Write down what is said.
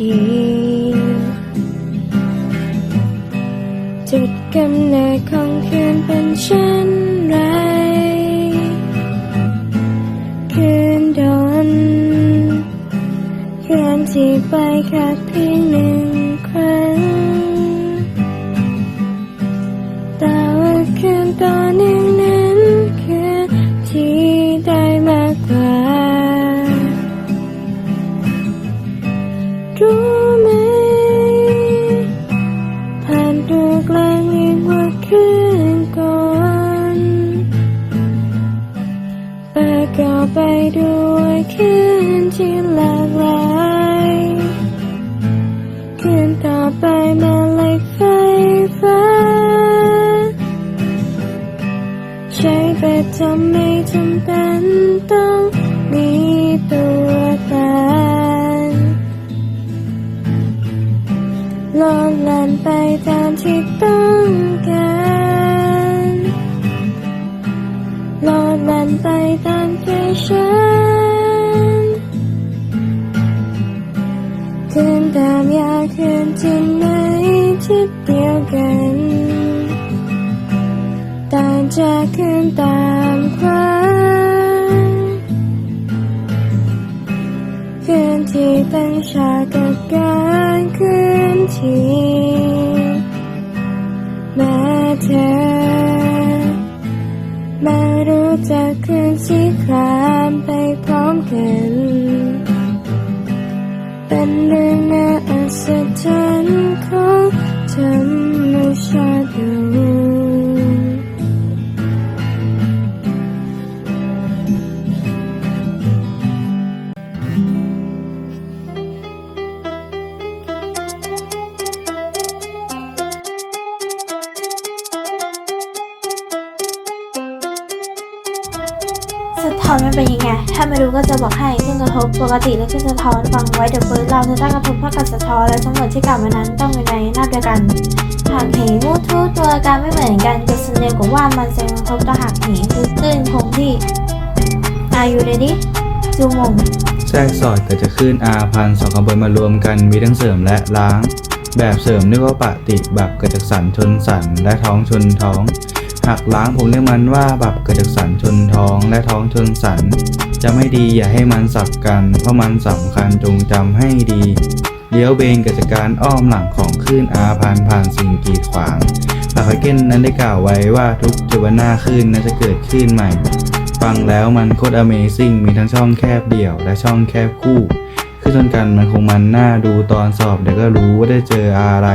ทีจุดกำเนิดของคืนเป็นเช่นไร คืนโดนคืนที่ไปแค่เพียงหนึ่งครั้ง แต่ว่าคืนตอนนั้ รู้ไหมผ่านตัวกลางเรียกว่าคืนก่อนประกอบไปด้วยคืนที่หลากหลายคืนต่อไปมาเลยไฟฟ้า ใช้ประจำไม่จำเป็นต้องมี ที่ไหนที่เดียวกันต่างจากคืนตามความคืนที่ตั้งฉากกับการคืนที่แม้เธอมารู้จักคืนที่คลามไปพร้อมกัน เป็นเรื่องน่าอัศจรรย์ ของธ สะท้อนมันเป็นยังไง ถ้าไม่รู้ก็จะบอกให้ขึ้นกระทบปกติและขึ้นสะท้อนฟังไว้เดี๋ยวเฟิร์สเราจะตั้งกระทบเท่ากับสะท้อนและทั้งหมดที่กล่าวมานั้นต้องเป็นในหน้าเดียวกันหากเหมูทุกตัวการไม่เหมือนกันจะแสดงกับว่ามันจะกระทบต่อหากเหคือคลื่นคงที่ Are you ready จูมงแทรกสอดเกิดจากคลื่น R พันสองขบวนมารวมกันมีทั้งเสริมและล้าง แบบเสริมเรียกว่าปฏิบับเกิดจากสันชนสันและท้องชนท้อง หากล้างผมเรียกมันว่าบับเกิดจากสันชนท้องและท้องชนสัน จะไม่ดีอย่าให้มันสับกัน เพราะมันสำคัญจงจำให้ดีเลี้ยวเบนเกิดจากการอ้อมหลังของคลื่น R พันผ่านสิ่งกีดขวางหากไฮเก้นนั้นได้กล่าวไว้ว่าทุกจุบหน้าคลื่นนั้นจะเกิดคลื่นใหม่ ฟังแล้วมันโคตร Amazing มีทั้งช่องแคบเดี่ยวและช่องแคบคู่ คือจนกันมันคงมันหน่าดูตอนสอบเดี๋ยวก็รู้ว่าได้เจออะไร